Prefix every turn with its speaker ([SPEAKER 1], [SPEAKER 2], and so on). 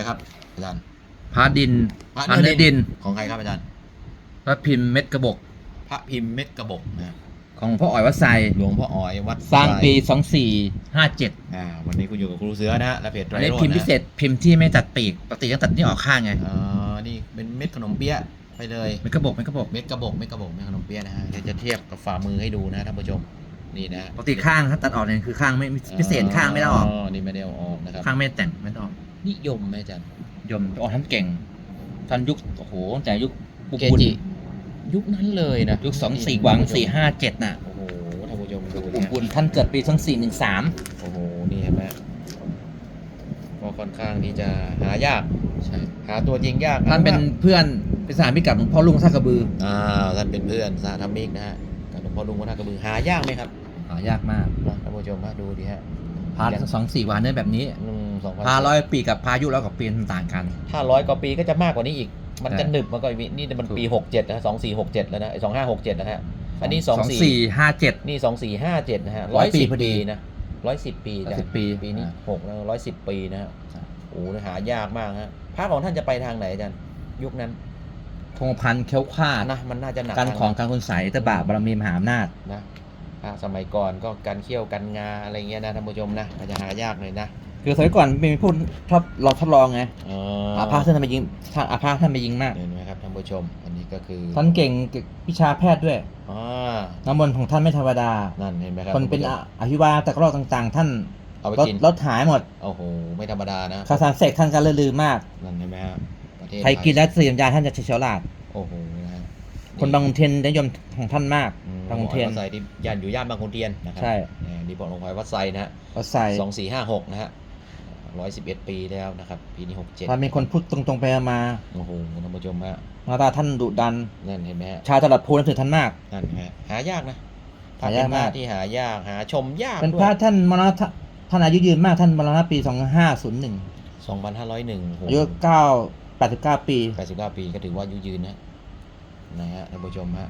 [SPEAKER 1] เลยครับอาจารย์
[SPEAKER 2] พระดิน
[SPEAKER 1] พระ
[SPEAKER 2] พระ
[SPEAKER 1] เนื้
[SPEAKER 2] เนื้
[SPEAKER 1] อ
[SPEAKER 2] อ
[SPEAKER 1] ดิ
[SPEAKER 2] ดิ
[SPEAKER 1] น
[SPEAKER 2] น
[SPEAKER 1] ของใครครับอาจารย์
[SPEAKER 2] พระพิมพ์เม็ดกระบอก
[SPEAKER 1] พระพิมพ์เม็ดกระบอกนะ
[SPEAKER 2] ของพ่ออ๋อยวัดไซ
[SPEAKER 1] หลวงพ่ออ๋อยวัด
[SPEAKER 2] สร้างปี
[SPEAKER 1] ทราย
[SPEAKER 2] 2457
[SPEAKER 1] อ่าวันนี้คุณอยู่กับครูเสือนะฮะและเพจไตร
[SPEAKER 2] อันนี้
[SPEAKER 1] โรจ
[SPEAKER 2] พิมพ์
[SPEAKER 1] น์
[SPEAKER 2] พิ
[SPEAKER 1] นะ
[SPEAKER 2] เศษพิมพ์ที่ไม่ตัดปีกปกติต้องตัดนี่ออกข้างไง
[SPEAKER 1] อ๋อนี่เป็นเม็ดขนมเปี๊ยะไปเลย
[SPEAKER 2] เม็ดกระบอกเม็ดกระบอก
[SPEAKER 1] เม็ดกระบอกเม็ดกระบอกเม็ดขนมเปี๊ยะนะฮะเดี๋ยวจะเทียบกับฝ่ามือให้ดูนะท่านผู้ชมนี่นะ
[SPEAKER 2] ปกติข้างถ้าตัดออกเนี่ยคือข้างไม่พิเศษข้างไม่ได้ออก
[SPEAKER 1] อ๋อนี่ไม่ได้เอาออกนะครับ
[SPEAKER 2] ข้างไม่แต่งไม่ต้องออก
[SPEAKER 1] นิยมไหมอาจารย์
[SPEAKER 2] ยมออกท่านเก่งท่านยุคโอ้โหตั้งแต่ยุคปุ
[SPEAKER 1] เก
[SPEAKER 2] บุญ
[SPEAKER 1] จิยุคนั้นเลยนะ
[SPEAKER 2] ยุคสองสี่หวังสี่ห้าเจ็ดน่ะ
[SPEAKER 1] โอ้โหท่านผู้ชมดู
[SPEAKER 2] ปุ
[SPEAKER 1] เนี่ย
[SPEAKER 2] บุญท่านเกิดปีสองสี่หนึ่งสาม
[SPEAKER 1] โอ้โหนี่เห็นไหมก็ค่อนข้างที่จะหายาก
[SPEAKER 2] ใช่
[SPEAKER 1] หาตัวจริงยาก
[SPEAKER 2] ท่านเป็นเพื่อนเป็นสหมิตรกับหลวงพ่อลุงท่ากระบือ
[SPEAKER 1] อ่าท่านเป็นเพื่อนสาธมิกนะฮะกับหลวงพ่อลุงวัดท่ากระบือหายากไหมครับ
[SPEAKER 2] หายากมาก
[SPEAKER 1] นะท่านผู้ชมมาดูดิฮะ
[SPEAKER 2] พาสองสี่วันเนื้อแบบนี้
[SPEAKER 1] อืม สองพัน
[SPEAKER 2] พาร้อยปีกับพายุแล้วกับปีมันต่างกัน
[SPEAKER 1] ถ้าร้อยกว่าปีก็จะมากกว่านี้อีก มันจะ
[SPEAKER 2] ใช่
[SPEAKER 1] หนึบมันก็มีนี่มัน
[SPEAKER 2] ถูก
[SPEAKER 1] ปีหกเจ็ดนะสองสี่หกเจ็ดแล้วนะสองห้าหกเจ็ดนะฮะอันนี้สองสี่
[SPEAKER 2] สี่ห้าเจ็ด
[SPEAKER 1] นี่สองสี่ห้าเจ็ดนะฮะ
[SPEAKER 2] ร้อยปี
[SPEAKER 1] 110
[SPEAKER 2] พอดี
[SPEAKER 1] นะร้อยสิบปีจ้ะ
[SPEAKER 2] 110ปี
[SPEAKER 1] ปีนี้
[SPEAKER 2] อ่า
[SPEAKER 1] หกแล้วร้อยสิบปีนะฮะ
[SPEAKER 2] ใช่
[SPEAKER 1] โอ้โหหายากมากฮะพระของท่านจะไปทางไหนอาจารย์ยุคนั้น
[SPEAKER 2] คงพันเขี้ยวคลาด
[SPEAKER 1] นะมันน่าจะหนัก
[SPEAKER 2] การ
[SPEAKER 1] ทาง
[SPEAKER 2] ของการคุณใสตะบะบารมีมหาอำนาจ
[SPEAKER 1] นะพระสมัยก่อนก็การเขี้ยวกันงาอะไรเงี้ยนะท่านผู้ชมนะมันจะหายากหน่อยนะ
[SPEAKER 2] คือสมัยก่อนมีพูดชอบเราทดลองไง
[SPEAKER 1] อ๋อ
[SPEAKER 2] อาภาท่านไปยิงท่านอาภาท่านไปยิงมาก
[SPEAKER 1] เห็นไหมครับท่านผู้ชม อันนี้ก็คือ
[SPEAKER 2] ท่านเก่งวิชาแพทย์ด้วย
[SPEAKER 1] อ่า
[SPEAKER 2] น้ำมนต์ของท่านไม่ธรรมดา
[SPEAKER 1] นั่นเห็นไหมครับ
[SPEAKER 2] คนเป็น
[SPEAKER 1] ท่า
[SPEAKER 2] อะ
[SPEAKER 1] ผู้ชม
[SPEAKER 2] อภิบาลตะกร้อต่างๆ ท่าน
[SPEAKER 1] เอาไป
[SPEAKER 2] รถ
[SPEAKER 1] กิน
[SPEAKER 2] รถหายหมด
[SPEAKER 1] โอ้โห ไม่ธรรมดานะ
[SPEAKER 2] คาถาเสกท่านก็ลือมาก
[SPEAKER 1] นั่นเห็นไหมฮะประเทศ
[SPEAKER 2] ใครกินแล้วเสียมยาท่านจะเฉลียวหลาด
[SPEAKER 1] โอ้โหนะฮะ
[SPEAKER 2] คนบางขุนเทียนนิยมของท่านมาก
[SPEAKER 1] อืม
[SPEAKER 2] บางขุนเทียน
[SPEAKER 1] วัดไซที่ย่านอยู่ย่านบางขุนเทียนนะครั
[SPEAKER 2] ใช่
[SPEAKER 1] เนี่ยนี่บอกลงไปวัดไซนะฮะ
[SPEAKER 2] เขาใส่
[SPEAKER 1] สองสี่ห้าหกนะฮะ ร้อยสิบเอ็ดปีแล้วนะครับ ปีนี้หกเจ็ด
[SPEAKER 2] ท่านเป็นคนพูดตรงๆไปมา
[SPEAKER 1] โอ้โหท่านผู้ชมฮะ
[SPEAKER 2] หน้าตาท่านดุดัน
[SPEAKER 1] นั่นเห็นไหมฮะ
[SPEAKER 2] ชาวตลาดพูนับถือท่านมาก
[SPEAKER 1] นั่นฮะหายากนะ
[SPEAKER 2] หายาก
[SPEAKER 1] เป็นพระ
[SPEAKER 2] มาก
[SPEAKER 1] ที่หายากหาชมยาก
[SPEAKER 2] เป็น
[SPEAKER 1] ด้ว
[SPEAKER 2] พระ
[SPEAKER 1] ย
[SPEAKER 2] ท่านมรณะท่านอายุยืนมากท่านมรณะปี2501
[SPEAKER 1] สองพันห้าร้อยหนึ่ง
[SPEAKER 2] อายุ9 89ปี
[SPEAKER 1] แปดสิบเก้าปีก็ถือว่าอายุยืนนะนะฮะท่านผู้ชมฮะ